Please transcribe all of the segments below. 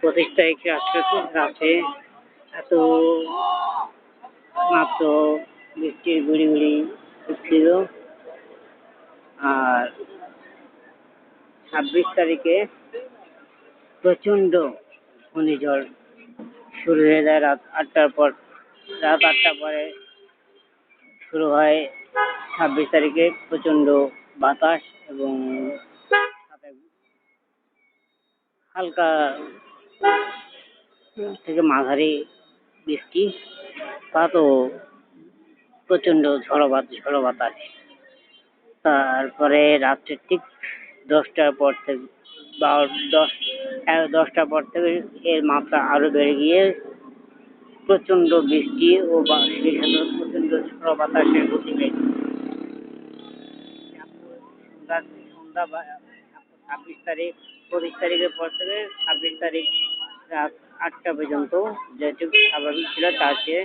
পঁচিশ তারিখে আজকে রাতে এত মাত্র বৃষ্টির গুড়ি গুড়ি ছিল আর ছাব্বিশ তারিখে প্রচণ্ড ঘূর্ণিঝড় শুরু হয়ে যায় রাত আটটার পর, রাত আটটার পরে শুরু হয় ছাব্বিশ তারিখে প্রচণ্ড বাতাস এবং হালকা থেকে মাঝারি বৃষ্টি, তা তো প্রচণ্ড ঝড়ো বাত ঝড়ো বাতাস তারপরে রাত্রে ঠিক দশটার পর থেকে বারো দশ দশটার পর থেকে এর মাত্রা আরও বেড়ে গিয়ে প্রচণ্ড বৃষ্টি ও বা- সাথে প্রচণ্ড ঝড়ো বাতাসের গতিবেগ সন্ধ্যা সন্ধ্যা বা ছাব্বিশ তারিখ, পঁচিশ তারিখের পর থেকে ছাব্বিশ তারিখ রাত আটটা পর্যন্ত যেটুকু স্বাভাবিক ছিল তার চেয়ে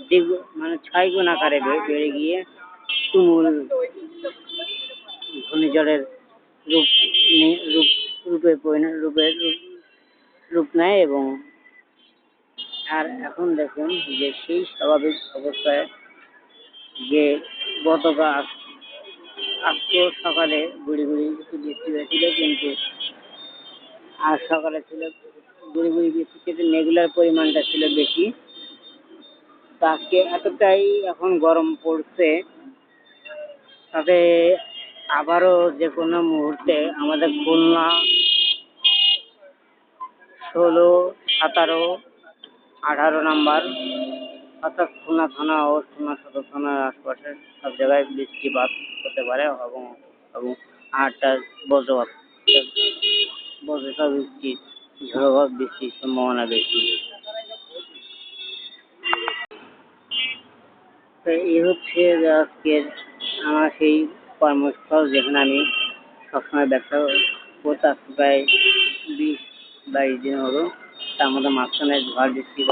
দ্বিগুণ মানে ছয় গুণ আকারে বেড়ে গিয়ে তুমুল ঘূর্ণিঝড়ের রূপ রূপ, রূপে পরিণত রূপে রূপ নেয় এবং আর এখন দেখুন যে সেই স্বাভাবিক অবস্থায় যে গতকাল আজকেও সকালে গুড়ি গুড়ি বৃষ্টি হয়েছিল কিন্তু আজ সকালে ছিল গুড়ি বৃষ্টি কিন্তু মেঘলার পরিমাণটা ছিল বেশি। তো আজকে এতটাই এখন গরম পড়ছে তাতে আবারও যে কোনো মুহূর্তে আমাদের খুলনা ষোলো, সতেরো, আঠারো নাম্বার, অর্থাৎ খুলনা থানা ও খুলনা সদর থানার আশপাশে সব জায়গায় বৃষ্টিপাত হতে পারে এবং এবং আটটা বজ্রপাত বজ্রসহ বৃষ্টি ঝড়ো বৃষ্টির সম্ভাবনা বেশি। এই হচ্ছে আজকের আমার সেই কর্মস্থল যেখানে আমি সবসময় ব্যবসা করতে আসছি প্রায় বিশ বাইশ দিন হলো তার মধ্যে মাঝখানে ঝড় বৃষ্টি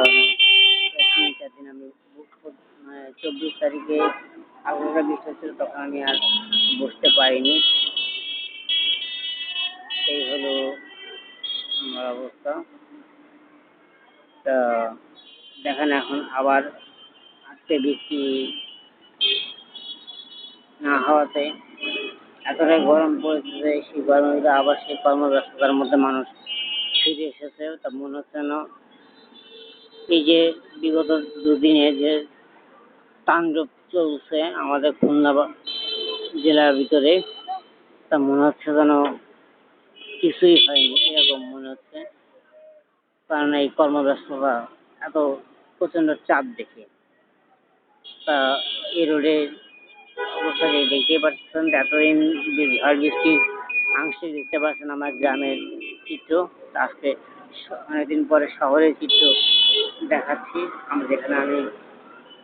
দিন আমি মানে চব্বিশ তারিখে হালকা বৃষ্টি হচ্ছিল তখন আমি আর বসতে পারিনি। এই হলো অবস্থা। তা দেখেন এখন আবার আজকে বৃষ্টি না হওয়াতে এতটাই গরম পড়েছে যে সেই মধ্যে আবার সেই কর্মব্যস্ততার মধ্যে মানুষ ফিরে এসেছে। তা মনে হচ্ছে যেন এই যে বিগত দুদিনে যে তাণ্ডব চলছে আমাদের খুলনা জেলার ভিতরে, তা মনে হচ্ছে যেন কিছুই হয়নি। হচ্ছে। কারণ এই কর্মব্যস্ততা এত প্রচণ্ড চাপ দেখে। তা এই রোডের অবস্থা যে দেখতেই পাচ্ছেন, এতদিন ঝড় বৃষ্টির আংশিক দেখতে পাচ্ছেন আমার গ্রামের চিত্র। আজকে অনেকদিন পরে শহরের চিত্র দেখাচ্ছি। আমার যেখানে আমি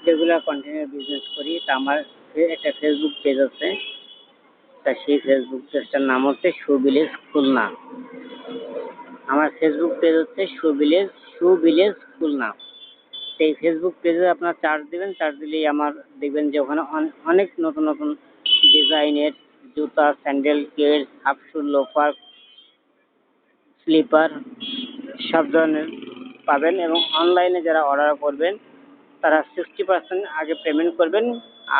রেগুলার কন্টিনিউ বিজনেস করি, তা আমার একটা ফেসবুক পেজ আছে। তা সেই ফেসবুক পেজটার নাম হচ্ছে শু ভিলেজ খুলনা। আমার ফেসবুক পেজ হচ্ছে shoe village shoe village Khulna. এই ফেসবুক পেজে আপনার চার্জ দেবেন চার্জ দিলেই আমার দেখবেন যে ওখানে অনেক নতুন নতুন ডিজাইনের জুতা sandal keds half shoe loafer slipper সব ধরনের পাবেন এবং অনলাইনে যারা অর্ডার করবেন, তারা সিক্সটি পার্সেন্ট আগে পেমেন্ট করবেন।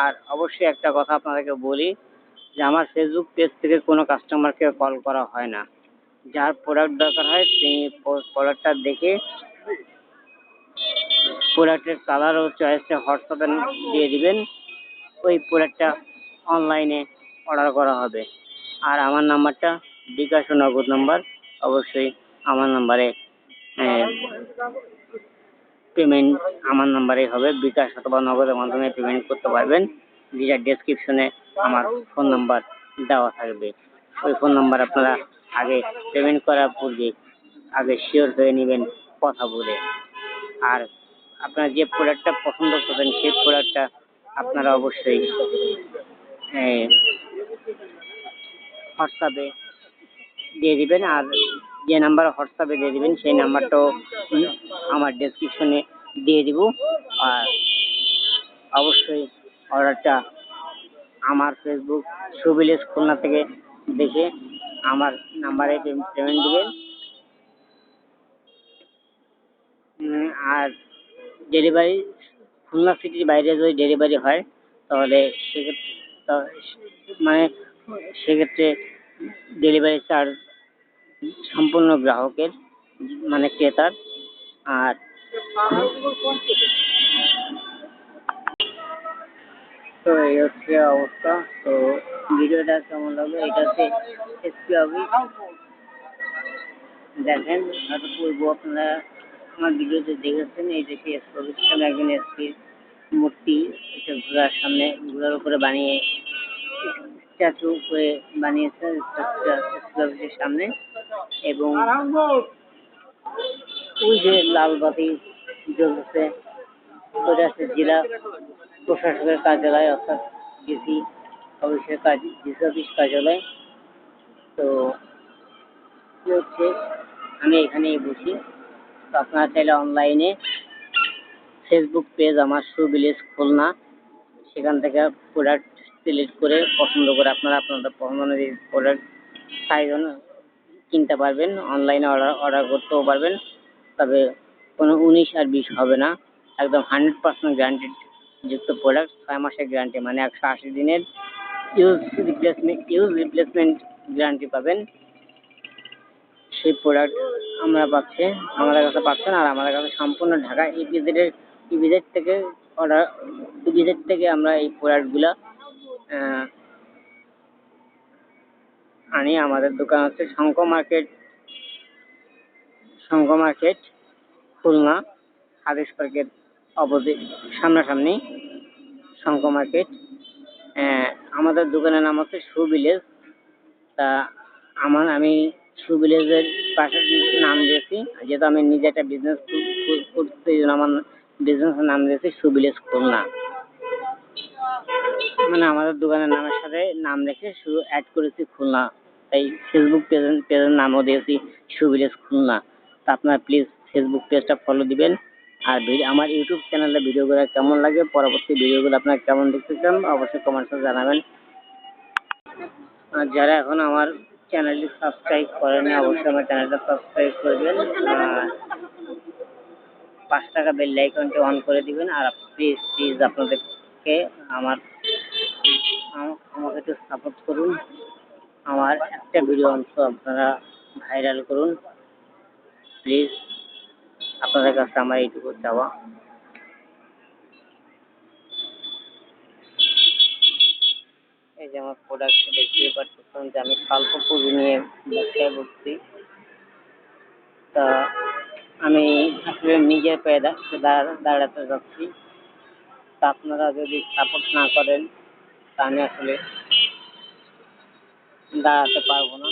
আর অবশ্যই একটা কথা আপনাদেরকে বলি যে আমার ফেসবুক পেজ থেকে কোনো কাস্টমারকে কল করা হয় না। যার প্রোডাক্ট দরকার হয় তিনি প্রোডাক্টটা দেখে প্রোডাক্টের কালার ও চয়েসটা হোয়াটসঅ্যাপে দিয়ে দিবেন। ওই প্রোডাক্টটা অনলাইনে অর্ডার করা হবে। আর আমার নাম্বারটা বিকাশ নগদ নাম্বার অবশ্যই আমার নাম্বারে পেমেন্ট আমার নাম্বারেই হবে। বিকাশ অথবা নগদের মাধ্যমে পেমেন্ট করতে পারবেন। যেটা ডেসক্রিপশনে আমার ফোন নাম্বার দেওয়া থাকবে। ওই ফোন নাম্বার আপনারা আগে পেমেন্ট করার পূর্বে আগে শিওর হয়ে নেবেন কথা বলে। আর আপনারা যে প্রোডাক্টটা পছন্দ করবেন, সেই প্রোডাক্টটা আপনারা অবশ্যই হোয়াটসঅ্যাপে দিয়ে দিবেন। আর যে নাম্বার হোয়াটসঅ্যাপে দিয়ে দিবেন, সেই নাম্বারটাও আমার ডেসক্রিপশনে দিয়ে দিব। আর অবশ্যই অর্ডারটা আমার ফেসবুক সুভিলেজ খুলনা থেকে দেখে আমার নাম্বারে পেমেন্ট দেবেন। আর ডেলিভারি খুলনা সিটির বাইরে যদি ডেলিভারি হয়, তাহলে সেক্ষেত্রে মানে সেক্ষেত্রে ডেলিভারি চার্জ সম্পূর্ণ গ্রাহকের মানে ক্রেতার। আর তো এই হচ্ছে অবস্থা। তো ভিডিওটা কেমন লাগল এটা হচ্ছে এসপি অফিস দেখেন হয়তো পূর্ব আপনারা আমার ভিডিওতে দেখেছেন, এই এসপি অফিস একজন এসপির মূর্তি ঘোড়ার সামনে ঘোড়ার উপরে বানিয়ে স্ট্যাচু করে বানিয়েছে অফিসের সামনে। এবং ওই যে লাল বাতি জ্বলছে ওটা হচ্ছে জেলা। প্রশাসকের কার্যালয় অর্থাৎ ডিসি অফিসের কাজ, ডিসি অফিস কার্যালয়। তো কি হচ্ছে? আমি এখানেই বসি। তো আপনারা চাইলে অনলাইনে ফেসবুক পেজ আমার শু ভিলেজ খুলনা, সেখান থেকে প্রোডাক্ট সিলেক্ট করে পছন্দ করে আপনারা আপনাদের পছন্দ অনুযায়ী প্রোডাক্ট সাইজ কিনতে পারবেন। অনলাইনে অর্ডার অর্ডার করতেও পারবেন। তবে কোনো উনিশ আর বিশ হবে না। একদম হান্ড্রেড পার্সেন্ট গ্যারান্টেড যুক্ত প্রোডাক্ট ছয় মাসের গ্যারান্টি মানে একশো আশি দিনের use replacement use replacement guarantee পাবেন। সেই প্রোডাক্ট আমরা পাচ্ছি, আমাদের কাছে পাচ্ছেন আর আমাদের কাছে সম্পূর্ণ ঢাকা ইপিজেডের ইপিজেড থেকে অর্ডার ইপিজেড থেকে আমরা এই প্রোডাক্টগুলো আনি আমাদের দোকান হচ্ছে শঙ্খ মার্কেট শঙ্খ মার্কেট খুলনা, হাদিস পার্কের অপোজিট, সামনাসামনি শঙ্খ মার্কেট। আমাদের দোকানের নাম হচ্ছে শু ভিলেজ তা আমার, আমি শু ভিলেজের পাশে নাম দিয়েছি। যেহেতু আমি নিজে একটা বিজনেস জন্য আমার বিজনেসের নাম দিয়েছি শু ভিলেজ খুলনা। মানে আমাদের দোকানের নামের সাথে নাম রেখে শুধু অ্যাড করেছি খুলনা। তাই ফেসবুক পেজের পেজের নামও দিয়েছি শু ভিলেজ খুলনা। তা আপনারা প্লিজ ফেসবুক পেজটা ফলো দিবেন। আর আমার ইউটিউব চ্যানেলে ভিডিওগুলো কেমন লাগে, পরবর্তী ভিডিওগুলো আপনারা কেমন দেখতে চান, অবশ্যই কমেন্টসে জানাবেন। আর যারা এখন আমার চ্যানেলটি সাবস্ক্রাইব করেনি অবশ্যই আমার চ্যানেলটা সাবস্ক্রাইব করবেন। আর পাঁচ টাকা বেল আইকনটি অন করে দিবেন। আর প্লিজ প্লিজ আপনাদেরকে আমার আমাকে একটু সাপোর্ট করুন। আমার একটা ভিডিও অংশ আপনারা ভাইরাল করুন। প্লিজ আপনাদের কাছে আমার এইটুকু চাওয়া। এই যে আমার প্রোডাক্ট দেখতেই পাচ্ছেন যে আমি স্বল্প পুঁজি নিয়ে ব্যবসায় বসছি। তা আমি আসলে নিজের পায়ে দাঁড়াতে যাচ্ছি। তা আপনারা যদি সাপোর্ট না করেন, তা আমি আসলে দাঁড়াতে পারব না।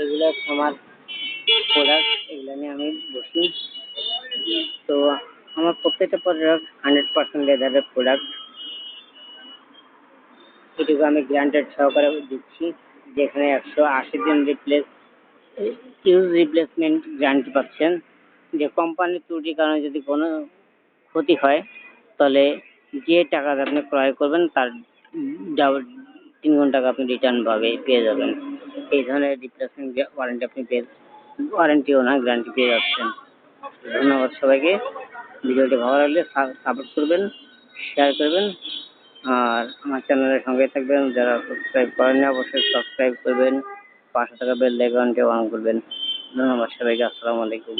এগুলো আমার প্রোডাক্ট এগুলো নিয়ে আমি বসি। তো আমার প্রত্যেকটা প্রোডাক্ট হান্ড্রেড পার্সেন্ট লেদারের প্রোডাক্ট এটুকু আমি গ্রান্টেড সহকারে দিচ্ছি, যেখানে একশো আশি দিন রিপ্লেস ইউজ রিপ্লেসমেন্ট গ্যারান্টি পাচ্ছেন। যে কোম্পানির ত্রুটির কারণে যদি কোনো ক্ষতি হয়, তাহলে যে টাকাটা আপনি ক্রয় করবেন, তার ডাবল তিন গুণ টাকা আপনি রিটার্ন পাবে, পেয়ে যাবেন। এই ধরনের রিপ্লেসমেন্ট ওয়ারেন্টি আপনি পেয়ে ওয়ারেন্টিও না গ্যারান্টি পেয়ে যাচ্ছেন। ধন্যবাদ সবাইকে। ভিডিওটি ভালো লাগলে সাপোর্ট করবেন শেয়ার করবেন, আর আমার চ্যানেলের সঙ্গে থাকবেন। যারা সাবস্ক্রাইব করেন না অবশ্যই সাবস্ক্রাইব করবেন। পাশে থাকা বেল আইকনটি অন করবেন। ধন্যবাদ সবাইকে, আসসালামু আলাইকুম।